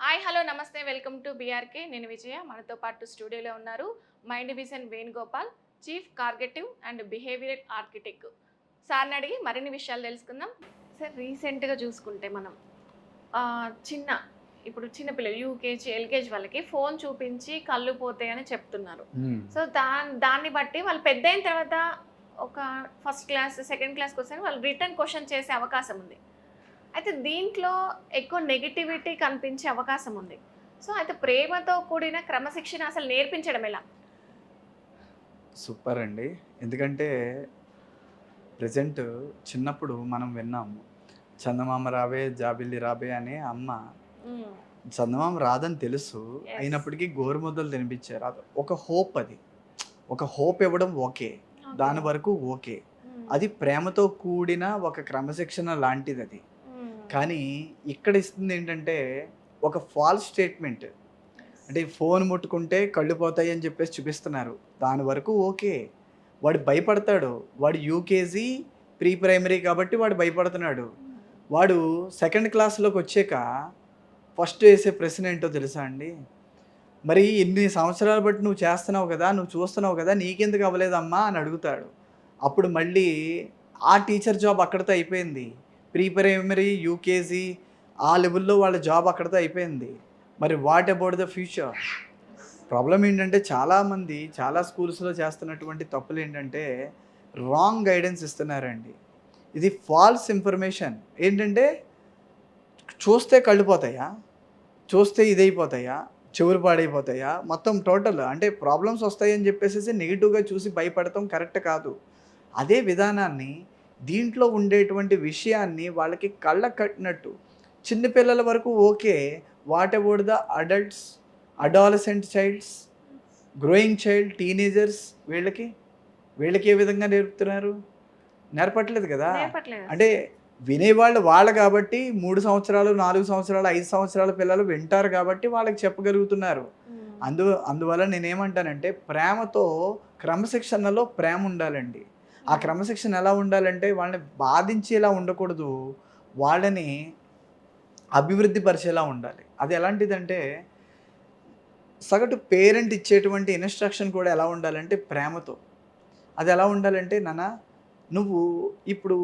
Hi hello నమస్తే welcome to BRK నేను విజయ మనతో పాటు స్టూడియోలో ఉన్నారు mind vision Venugopal chief cognitive and behaviour architect సార్ని అడిగి మరిన్ని విషయాలు తెలుసుకుందాం. సార్ రీసెంట్గా చూసుకుంటే మనం చిన్న ఇప్పుడు చిన్న పిల్లలు యూకేజీ ఎల్కేజీ వాళ్ళకి ఫోన్ చూపించి కళ్ళు పోతాయని చెప్తున్నారు. సో దా దాన్ని బట్టి వాళ్ళు పెద్ద అయిన తర్వాత ఒక ఫస్ట్ క్లాస్ సెకండ్ క్లాస్కి వస్తే వాళ్ళు రిటర్న్ క్వశ్చన్ చేసే అవకాశం ఉంది. అయితే దీంట్లో ఎక్కువ నెగిటివిటీ కనిపించే అవకాశం ఉంది. సో అయితే ప్రేమతో కూడిన క్రమశిక్షణ అసలు నేర్పించడం ఎలా? సూపర్ అండి. ఎందుకంటే ప్రజెంట్ చిన్నప్పుడు మనం విన్నాము చందమామ రావే జాబిల్లి రాబే అని అమ్మ చందమామ రాదని తెలుసు. అయినప్పటికీ గోరుముద్దలు తినిపించారు. అది ఒక హోప్ అది. ఒక హోప్ ఇవ్వడం ఓకే. దాని వరకు ఓకే. అది ప్రేమతో కూడిన ఒక క్రమశిక్షణ లాంటిది అది. కానీ ఇక్కడ ఇస్తుంది ఏంటంటే ఒక ఫాల్స్ స్టేట్మెంట్ అంటే ఫోన్ ముట్టుకుంటే కళ్ళు పోతాయి అని చెప్పేసి చూపిస్తున్నారు. దాని వరకు ఓకే. వాడు భయపడతాడు. వాడు యూకేజీ ప్రీ ప్రైమరీ కాబట్టి వాడు భయపడుతున్నాడు. వాడు సెకండ్ క్లాస్లోకి వచ్చాక ఫస్ట్ వేసే ప్రశ్న ఏంటో తెలుసా అండి? మరి ఇన్ని సంవత్సరాలు బట్టి నువ్వు చేస్తున్నావు కదా నువ్వు చూస్తున్నావు కదా నీకెందుకు అవ్వలేదమ్మా అని అడుగుతాడు. అప్పుడు మళ్ళీ ఆ టీచర్ జాబ్ అక్కడితో అయిపోయింది. ప్రీ ప్రైమరీ యూకేజీ ఆ లెవెల్లో వాళ్ళ జాబ్ అక్కడితో అయిపోయింది. మరి what about the future problem ఏంటంటే చాలామంది చాలా స్కూల్స్లో చేస్తున్నటువంటి తప్పులు ఏంటంటే రాంగ్ గైడెన్స్ ఇస్తున్నారండి. ఇది ఫాల్స్ ఇన్ఫర్మేషన్ ఏంటంటే చూస్తే కళ్ళిపోతాయా చూస్తే ఇదైపోతాయా? చెవులు పాడైపోతాయా? మొత్తం టోటల్ అంటే ప్రాబ్లమ్స్ వస్తాయని చెప్పేసి నెగిటివ్గా చూసి భయపడటం కరెక్ట్ కాదు. అదే విధానాన్ని దీంట్లో ఉండేటువంటి విషయాన్ని వాళ్ళకి కళ్ళ కట్టినట్టు. చిన్నపిల్లల వరకు okay. What about the adults? Adolescent childs? Growing child? Teenagers? వీళ్ళకి? వీళ్ళకి ఏ విధంగా నేర్పుతున్నారు? నేర్పట్లేదు కదా? అంటే వినేవాళ్ళు వాళ్ళు కాబట్టి మూడు సంవత్సరాలు నాలుగు సంవత్సరాలు ఐదు సంవత్సరాల పిల్లలు వింటారు కాబట్టి వాళ్ళకి చెప్పగలుగుతున్నారు. అందు అందువల్ల నేనేమంటానంటే ప్రేమతో క్రమశిక్షణలో ప్రేమ ఉండాలండి. ఆ క్రమశిక్షణ ఎలా ఉండాలంటే వాళ్ళని బాధించేలా ఉండకూడదు. వాళ్ళని అభివృద్ధి పరిచేలా ఉండాలి. అది ఎలాంటిదంటే సగటు పేరెంట్ ఇచ్చేటువంటి ఇన్స్ట్రక్షన్ కూడా ఎలా ఉండాలంటే ప్రేమతో. అది ఎలా ఉండాలంటే నాన్న నువ్వు ఇప్పుడు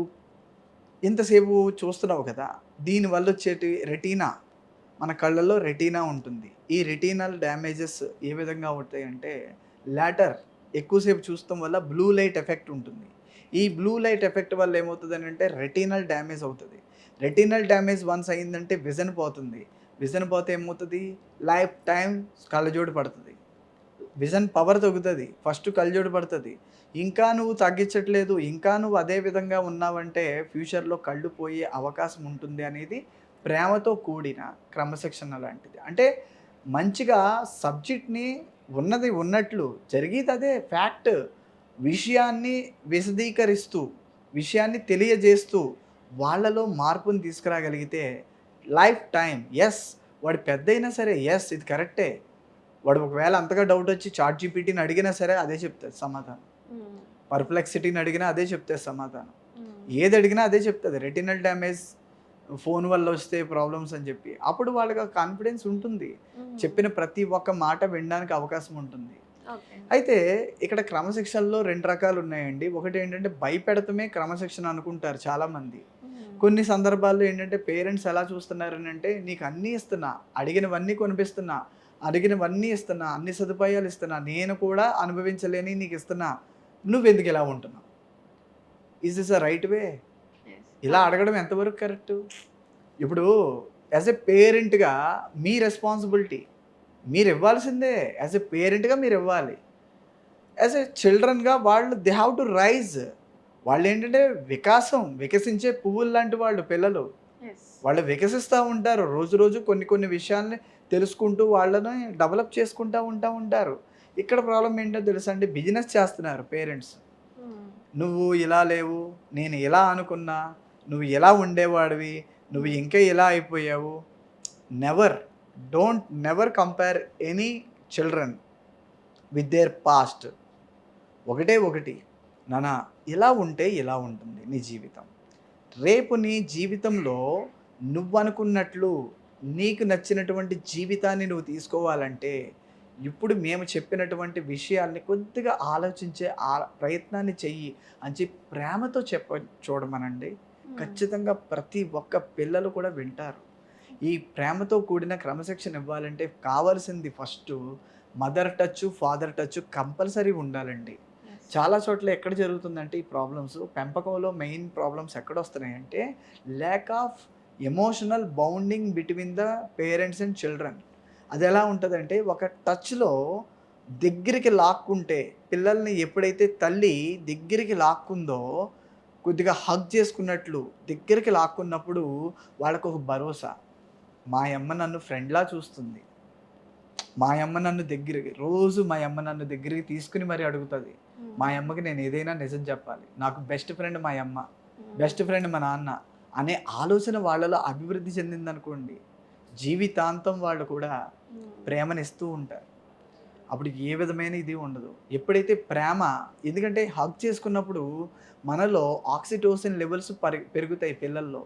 ఇంతసేపు చూస్తున్నావు కదా దీనివల్ల వచ్చేటి రెటీనా? మన కళ్ళల్లో రెటీనా ఉంటుంది. ఈ రెటీనల్ డ్యామేజెస్ ఏ విధంగా అవుతాయి అంటే లాటర్ ఎక్కువసేపు చూస్తాం వల్ల బ్లూ లైట్ ఎఫెక్ట్ ఉంటుంది. ఈ బ్లూ లైట్ ఎఫెక్ట్ వల్ల ఏమవుతుంది అని అంటే రెటీనల్ డ్యామేజ్ అవుతుంది. రెటీనల్ డ్యామేజ్ వన్స్ అయిందంటే విజన్ పోతుంది. విజన్ పోతే ఏమవుతుంది? లైఫ్ టైం కళ్ళజోడు పడుతుంది. విజన్ పవర్ తగ్గుతుంది. ఫస్ట్ కళ్ళజోడు పడుతుంది. ఇంకా నువ్వు తగ్గించట్లేదు. ఇంకా నువ్వు అదే విధంగా ఉన్నావంటే ఫ్యూచర్లో కళ్ళు పోయే అవకాశం ఉంటుంది అనేది ప్రేమతో కూడిన క్రమశిక్షణ లాంటిది. అంటే మంచిగా సబ్జెక్ట్ని ఉన్నది ఉన్నట్లు జరిగేది అదే ఫ్యాక్ట్ విషయాన్ని విశదీకరిస్తూ విషయాన్ని తెలియజేస్తూ వాళ్ళలో మార్పుని తీసుకురాగలిగితే లైఫ్ టైం ఎస్ వాడు పెద్ద అయినా సరే ఎస్ ఇది కరెక్టే వాడు ఒకవేళ అంతగా డౌట్ వచ్చి చాట్ జీపీటీని అడిగినా సరే అదే చెప్తుంది సమాధానం. మ్మ్. పర్ప్లెక్సిటీని అడిగినా అదే చెప్తుంది సమాధానం. ఏది అడిగినా అదే చెప్తుంది. రెటినల్ డ్యామేజ్ ఫోన్ వల్ల వస్తే ప్రాబ్లమ్స్ అని చెప్పి. అప్పుడు వాళ్ళకి కాన్ఫిడెన్స్ ఉంటుంది. చెప్పిన ప్రతి ఒక్క మాట వినడానికి అవకాశం ఉంటుంది. అయితే ఇక్కడ క్రమశిక్షణలో రెండు రకాలు ఉన్నాయండి. ఒకటి ఏంటంటే భయపెడతమే క్రమశిక్షణ అనుకుంటారు చాలామంది. కొన్ని సందర్భాల్లో ఏంటంటే పేరెంట్స్ ఎలా చూస్తున్నారని అంటే నీకు అన్నీ ఇస్తున్నా అడిగినవన్నీ కొనిపిస్తున్నా అడిగినవన్నీ ఇస్తున్నా అన్ని సదుపాయాలు ఇస్తున్నా నేను కూడా అనుభవించలేని నీకు ఇస్తున్నా నువ్వెందుకు ఇలా ఉంటున్నావు? Is this a right way. ఇలా అడగడం ఎంతవరకు కరెక్ట్? ఇప్పుడు యాజ్ ఎ పేరెంట్గా మీ రెస్పాన్సిబిలిటీ మీరు ఇవ్వాల్సిందే. యాజ్ ఎ పేరెంట్గా మీరు ఇవ్వాలి. యాజ్ ఎ చిల్డ్రన్గా వాళ్ళు దే హ్యావ్ టు రైజ్. వాళ్ళు ఏంటంటే వికాసం వికసించే పువ్వులు లాంటి వాళ్ళు పిల్లలు. వాళ్ళు వికసిస్తూ ఉంటారు. రోజు రోజు కొన్ని కొన్ని విషయాల్ని తెలుసుకుంటూ వాళ్ళని డెవలప్ చేసుకుంటూ ఉంటా ఉంటారు. ఇక్కడ ప్రాబ్లం ఏంటో తెలుసా అండి? బిజినెస్ చేస్తున్నారు పేరెంట్స్. మ్మ్. నువ్వు ఇలా లేవు నేను ఇలా అనుకున్నా నువ్వు ఎలా ఉండేవాడివి? నువ్వు ఇంకా ఎలా అయిపోయావు? Never don't never compare any children with their past ఒకటే ఒకటి నాన్న ఇలా ఉంటే ఇలా ఉంటుంది నీ జీవితం? రేపు నీ జీవితంలో నువ్వు అనుకున్నట్లు నీకు నచ్చినటువంటి జీవితాన్ని నువ్వు తీసుకోవాలంటే ఇప్పుడు మేము చెప్పినటువంటి విషయాల్ని కొద్దిగా ఆలోచించే ఆ ప్రయత్నాన్ని చెయ్యి అని చెప్పి ప్రేమతో చెప్ప చూడమనండి. ఖచ్చితంగా ప్రతి ఒక్క పిల్లలు కూడా వింటారు. ఈ ప్రేమతో కూడిన క్రమశిక్షణ ఇవ్వాలంటే కావాల్సింది first mother touch father touch compulsory ఉండాలండి. చాలా చోట్ల ఎక్కడ జరుగుతుందంటే ఈ ప్రాబ్లమ్స్ పెంపకంలో మెయిన్ ప్రాబ్లమ్స్ ఎక్కడ వస్తున్నాయంటే lack of emotional bonding between the parents and children అది ఎలా ఉంటుందంటే ఒక టచ్లో దగ్గరికి లాక్కుంటే పిల్లల్ని ఎప్పుడైతే తల్లి దగ్గరికి లాక్కుందో కొద్దిగా హగ్ చేసుకున్నట్లు దగ్గరికి లాక్కున్నప్పుడు వాళ్ళకు ఒక భరోసా. మా అమ్మ నన్ను ఫ్రెండ్లా చూస్తుంది. మా అమ్మ నన్ను దగ్గరికి రోజు మా అమ్మ నన్ను దగ్గరికి తీసుకుని మరి అడుగుతుంది. మా అమ్మకి నేను ఏదైనా నిజం చెప్పాలి. నాకు బెస్ట్ ఫ్రెండ్ మా అమ్మ బెస్ట్ ఫ్రెండ్ మా నాన్న అనే ఆలోచన వాళ్ళలో అభివృద్ధి చెందిందనుకోండి జీవితాంతం వాళ్ళు కూడా ప్రేమనిస్తూ ఉంటారు. అప్పుడు ఏ విధమైన ఇది ఉండదు. ఎప్పుడైతే ప్రేమ ఎందుకంటే హగ్ చేసుకున్నప్పుడు మనలో ఆక్సిటోసిన్ లెవెల్స్ పరి పెరుగుతాయి పిల్లల్లో.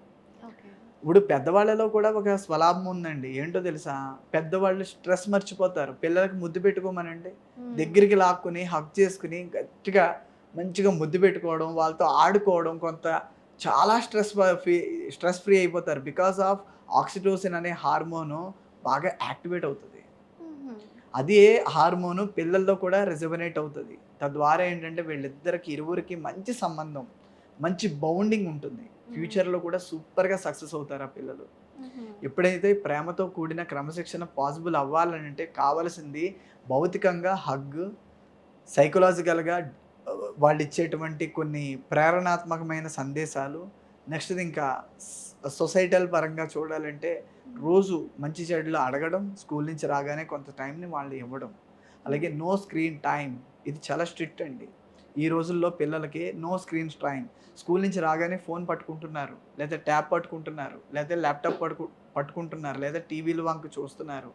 ఇప్పుడు పెద్దవాళ్ళలో కూడా ఒక స్వలాభం ఉందండి. ఏంటో తెలుసా? పెద్దవాళ్ళు స్ట్రెస్ మర్చిపోతారు. పిల్లలకి ముద్దు పెట్టుకోమనండి దగ్గరికి లాక్కుని హగ్ చేసుకుని గట్టిగా మంచిగా ముద్దు పెట్టుకోవడం వాళ్ళతో ఆడుకోవడం కొంత చాలా స్ట్రెస్ ఫ్రీ స్ట్రెస్ ఫ్రీ అయిపోతారు. బికాస్ ఆఫ్ ఆక్సిటోసిన్ అనే హార్మోను బాగా యాక్టివేట్ అవుతుంది. అదే హార్మోను పిల్లల్లో కూడా రిజర్వనేట్ అవుతుంది. తద్వారా ఏంటంటే వీళ్ళిద్దరికి ఇరువురికి మంచి సంబంధం మంచి బౌండింగ్ ఉంటుంది. ఫ్యూచర్లో కూడా సూపర్గా సక్సెస్ అవుతారు ఆ పిల్లలు. ఎప్పుడైతే ప్రేమతో కూడిన క్రమశిక్షణ పాసిబుల్ అవ్వాలని అంటే కావలసింది భౌతికంగా హగ్ సైకలాజికల్గా వాళ్ళు ఇచ్చేటువంటి కొన్ని ప్రేరణాత్మకమైన సందేశాలు నెక్స్ట్ ఇంకా సొసైటల్ పరంగా చూడాలంటే రోజు మంచి చెడులు అడగడం స్కూల్ నుంచి రాగానే కొంత టైంని వాళ్ళు ఇవ్వడం. అలాగే నో స్క్రీన్ టైం ఇది చాలా స్ట్రిక్ట్ అండి. ఈ రోజుల్లో పిల్లలకి నో స్క్రీన్ టైం స్కూల్ నుంచి రాగానే ఫోన్ పట్టుకుంటున్నారు లేదా ట్యాబ్ పట్టుకుంటున్నారు లేదా ల్యాప్టాప్ పట్టుకు పట్టుకుంటున్నారు లేదా టీవీలు వంక చూస్తున్నారు.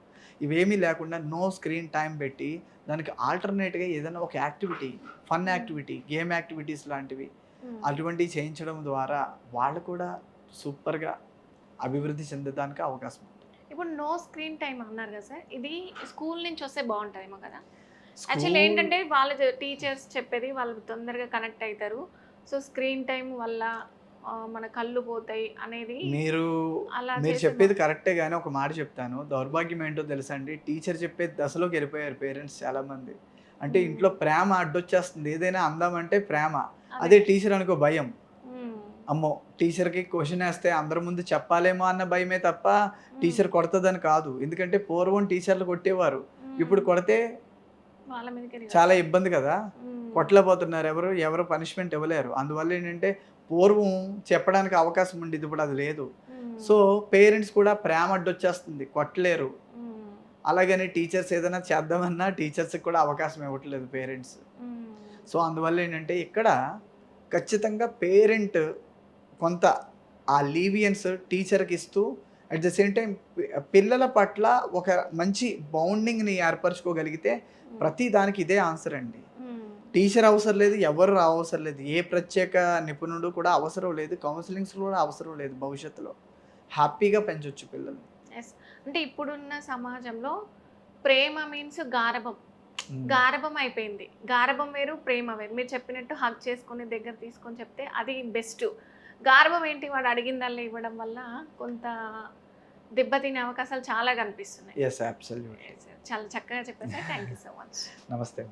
ఇవేమీ లేకుండా నో స్క్రీన్ టైం పెట్టి దానికి ఆల్టర్నేట్గా ఏదైనా ఒక activity fun activity game activities లాంటివి అటువంటివి చేయించడం ద్వారా వాళ్ళు కూడా సూపర్గా అభివృద్ధి చెందడానికి అవకాశం ఉంటుంది ఇప్పుడు నో స్క్రీన్ టైం అన్నారు కదా సార్ ఇది స్కూల్ నుంచి వస్తే బాగుంటుందేమో కదా? యాక్చువల్లీ ఏంటంటే వాళ్ళ టీచర్స్ చెప్పేది వాళ్ళు తొందరగా కనెక్ట్ అవుతారు సో స్క్రీన్ టైం వల్ల మన కళ్ళు పోతాయి అనేది మీరు అలా మీరు చెప్పేది కరెక్టే కానీ ఒక మాట చెప్తాను. దౌర్భాగ్యం ఏంటో తెలుసా అండి? టీచర్ చెప్పే దశలోకి వెళ్ళిపోయారు పేరెంట్స్ చాలా మంది అంటే. ఇంట్లో ప్రేమ అడ్డొచ్చేస్తుంది. ఏదైనా అందామంటే ప్రేమ. అదే. టీచర్ అనుకో భయం. అమ్మో టీచర్కి క్వశ్చన్ వేస్తే అందరి ముందు చెప్పాలేమో అన్న భయమే తప్ప టీచర్ కొడతదని కాదు. ఎందుకంటే పూర్వం టీచర్లు కొట్టేవారు. ఇప్పుడు కొడితే చాలా ఇబ్బంది కదా. కొట్టలేకపోతున్నారు ఎవరు ఎవరు పనిష్మెంట్ ఇవ్వలేరు. అందువల్ల ఏంటంటే పూర్వం చెప్పడానికి అవకాశం ఉండేది. ఇప్పుడు అది లేదు. సో పేరెంట్స్ కూడా ప్రేమ అడ్డొచ్చేస్తుంది. కొట్టలేరు. అలాగని టీచర్స్ ఏదైనా చేద్దామన్నా టీచర్స్కి కూడా అవకాశం ఇవ్వట్లేదు పేరెంట్స్ సో అందువల్ల ఏంటంటే ఇక్కడ ఖచ్చితంగా పేరెంట్ కొంత ఆ లీవియన్స్ టీచర్కి ఇస్తూ అట్ ద సేమ్ టైం పిల్లల పట్ల ఒక మంచి బౌండింగ్ని ఏర్పరచుకోగలిగితే ప్రతి దానికి ఇదే ఆన్సర్ అండి. టీచర్ అవసరం లేదు ఎవరు అవసరం లేదు ఏ ప్రత్యేక నిపుణుడు కూడా అవసరం లేదు కౌన్సిలింగ్స్ కూడా అవసరం లేదు భవిష్యత్తులో. హ్యాపీగా పెంచవచ్చు పిల్లలు అంటే ఇప్పుడున్న సమాజంలో ప్రేమ మీన్స్ గారభం. గారభం అయిపోయింది. గారభం వేరు ప్రేమ వేరు. మీరు చెప్పినట్టు హక్ చేసుకొని దగ్గర తీసుకొని చెప్తే అది బెస్ట్ గారభం ఏంటి? వాడు అడిగిందల్లా ఇవ్వడం వల్ల కొంత దెబ్బతినే అవకాశాలు చాలా కనిపిస్తున్నాయి. చాలా చక్కగా చెప్పారు sir thank you so much నమస్తే